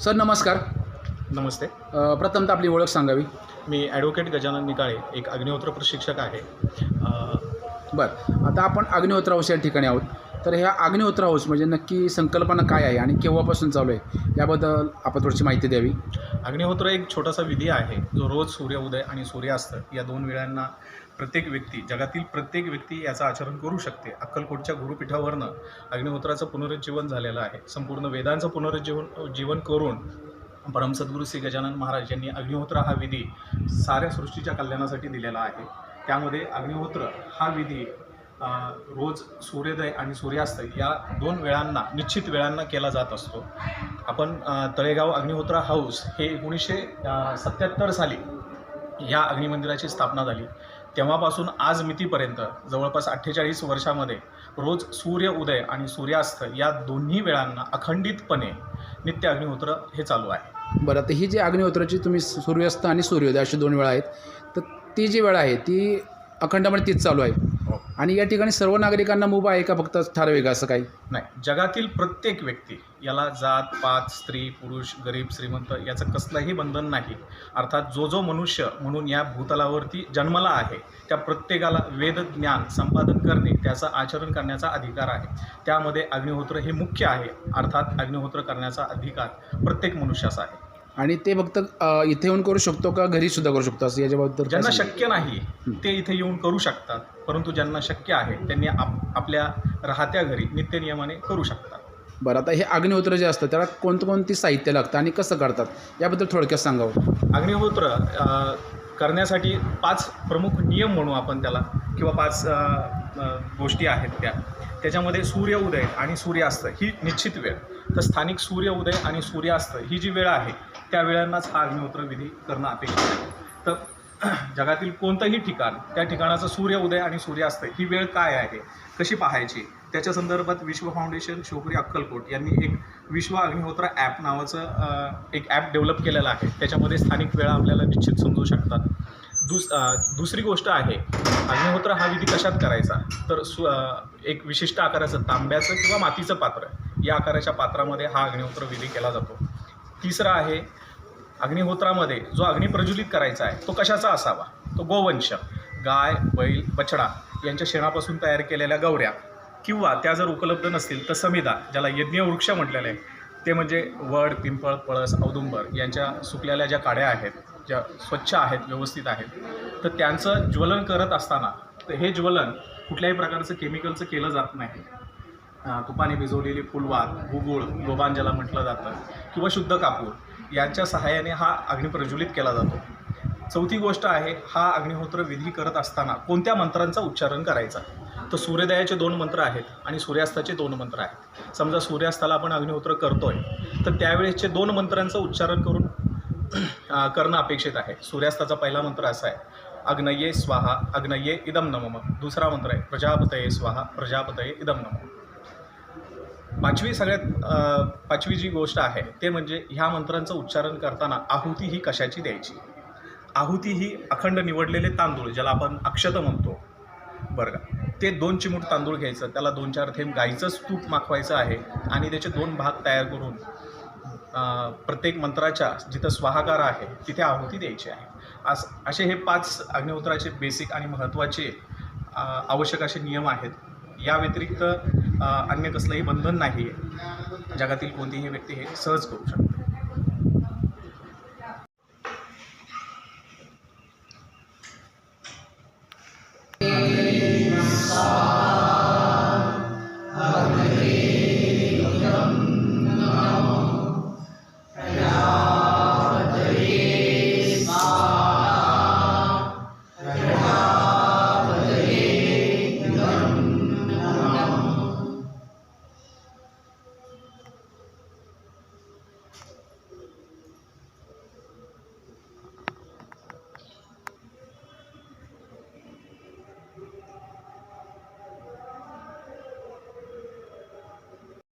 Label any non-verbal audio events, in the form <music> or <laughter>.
Sir नमस्कार. नमस्ते. अ, प्रथमतः आपली ओळख सांगावी. मी ॲडव्होकेट गजानन निकाळे एक अग्निहोत्र प्रशिक्षक आहे. अ, बरं. आता आपण अग्निहोत्र हाऊस या ठिकाणी आहोत. तर ह्या अग्निहोत्र हाऊस म्हणजे नक्की संकल्पना काय आहे आणि केव्हापासून चालू आहे? याबद्दल आपण थोडीशी माहिती द्यावी. अग्निहोत्र एक छोटासा विधी आहे. जो रोज सूर्योदय आणि सूर्यास्त या दोन वेळांना प्रत्येक व्यक्ती जगातील प्रत्येक व्यक्ती याचं आचरण करू शकते. अक्कलकोटच्या गुरुपीठावरनं अग्निहोत्राचं पुनरुज्जीवन झालेलं आहे. संपूर्ण वेदांचं पुनरुज्जीवन जीवन करून परमसद्गुरू श्री गजानन महाराज यांनी अग्निहोत्र हा विधी साऱ्या सृष्टीच्या कल्याणासाठी दिलेला आहे. त्यामध्ये अग्निहोत्र हा विधी रोज सूर्योदय आणि सूर्यास्त या दोन वेळांना निश्चित वेळांना केला जात असतो. आपण तळेगाव अग्निहोत्रा हाऊस हे एकोणीसशे सत्याहत्तर साली या अग्निमंदिराची स्थापना झाली. तेव्हापासून आज मितीपर्यंत जवळपास अठ्ठेचाळीस वर्षामध्ये रोज सूर्य उदय आणि सूर्यास्त या दोन्ही वेळांना अखंडितपणे नित्य अग्निहोत्र हे चालू आहे. बरं तर ही जी अग्निहोत्राची तुम्ही सूर्यास्त आणि सूर्योदय अशी दोन वेळा आहेत तर ती जी वेळ आहे ती अखंडपणे तीच चालू आहे. आणि या ठिकाणी सर्व नागरिकांना मुभा आहे का फक्त ठराविक असं काही? नाही. जगातील प्रत्येक व्यक्ती याला जात पात स्त्री पुरुष गरीब श्रीमंत याचं कसलंही बंधन नाही. अर्थात जो जो मनुष्य म्हणून या भूतलावरती जन्मला आहे त्या प्रत्येकाला वेद ज्ञान संपादन करणे त्याचं आचरण करण्याचा अधिकार आहे. त्यामध्ये अग्निहोत्र हे मुख्य आहे. अर्थात अग्निहोत्र करण्याचा अधिकार प्रत्येक मनुष्याचा आहे. आणि ते फक्त इथे येऊन करू शकतो का घरी सुद्धा करू शकतो? असं याच्याबद्दल ज्यांना? शक्य नाही ते इथे येऊन करू शकतात. परंतु ज्यांना शक्य आहे त्यांनी आप आपल्या राहत्या घरी नित्यनियमाने करू शकतात. बरं आता हे अग्निहोत्र जे असतं त्याला कोणतं कोणती साहित्य लागतं आणि कसं करतात याबद्दल थोडक्यात सांगावं. अग्निहोत्र करण्यासाठी पाच प्रमुख नियम म्हणू आपण त्याला किंवा पाच गोष्टी आहेत त्या. त्याच्यामध्ये सूर्य उदय आणि सूर्यास्त ही निश्चित वेळ. तर स्थानिक सूर्य उदय आणि सूर्यास्त ही जी वेळ आहे त्या वेळांनाच हा अग्निहोत्र विधी करणं अपेक्षित आहे. तर <clears throat> जगातील कोणतंही ठिकाण त्या ठिकाणाचं सूर्य उदय आणि सूर्यास्त ही वेळ काय आहे कशी पाहायची त्याच्या संदर्भात विश्व फाउंडेशन शोकरी अक्कलकोट यांनी एक विश्व अग्निहोत्र ॲप नावाचं एक ॲप डेव्हलप केलेलं आहे. त्याच्यामध्ये स्थानिक वेळा आपल्याला निश्चित समजू शकतात. दुस दुसरी गोष्ट आहे अग्निहोत्र हा विधी कशात करायचा? तर सु एक विशिष्ट आकाराचं तांब्याचं किंवा मातीचं पात्र या आकाराच्या पात्रामध्ये हा अग्निहोत्र विधी केला जातो. तिसरा आहे अग्निहोत्रामध्ये जो अग्नी प्रज्वलित करायचा आहे तो कशाचा असावा? तो गोवंश गाय बैल बछडा यांच्या शेणापासून तयार केलेल्या गवऱ्या किंवा त्या जर उपलब्ध नसतील तर समिधा ज्याला यज्ञ वृक्ष म्हटलेले आहे ते म्हणजे वड पिंपळ पळस औदुंबर यांच्या सुकलेल्या ज्या काड्या आहेत ज्या स्वच्छ आहेत व्यवस्थित आहेत तर त्यांचं ज्वलन करत असताना तर हे ज्वलन कुठल्याही प्रकारचं केमिकलचं केलं जात नाही. तुपाने भिजवलेली फुलवात गुगुळ गोबान ज्याला म्हटलं जातं. किंवा शुद्ध कापूर यांच्या सहाय्याने हा अग्नी प्रज्वलित केला जातो. चौथी गोष्ट आहे हा अग्निहोत्र विधी करत असताना कोणत्या मंत्रांचा उच्चारण करायचा? तर सूर्योदयाचे दोन मंत्र आहेत आणि सूर्यास्ताचे दोन मंत्र आहेत. समजा सूर्यास्ताला आपण अग्निहोत्र करतोय तर त्यावेळेसचे दोन मंत्रांचं उच्चारण करून करणं अपेक्षित आहे. सूर्यास्ताचा पहिला मंत्र असा आहे अग्नये स्वाहा अग्नये इदम नमम दुसरा मंत्र आहे प्रजापतये स्वाहा प्रजापतये इदम नमम पाचवी सगळ्यात पाचवी जी गोष्ट आहे ते म्हणजे ह्या मंत्रांचं उच्चारण करताना आहुती ही कशाची द्यायची? आहुती ही अखंड निवडलेले तांदूळ ज्याला आपण अक्षत म्हणतो. बरं का? ते दोन चिमूट तांदूळ घ्यायचं त्याला दोन चार थेंब गाईचंच तूप माखवायचं आहे आणि त्याचे दोन भाग तयार करून प्रत्येक मंत्राच्या जिथं स्वाहाकार आहे तिथे आहुती द्यायची आहे. अस असे हे पाच अग्निहोत्राचे बेसिक आणि महत्त्वाचे आवश्यक असे नियम आहेत. या व्यतिरिक्त अन्य कसलंही बंधन नाही आहे जगातील कोणतीही व्यक्ती हे सहज करू शकते.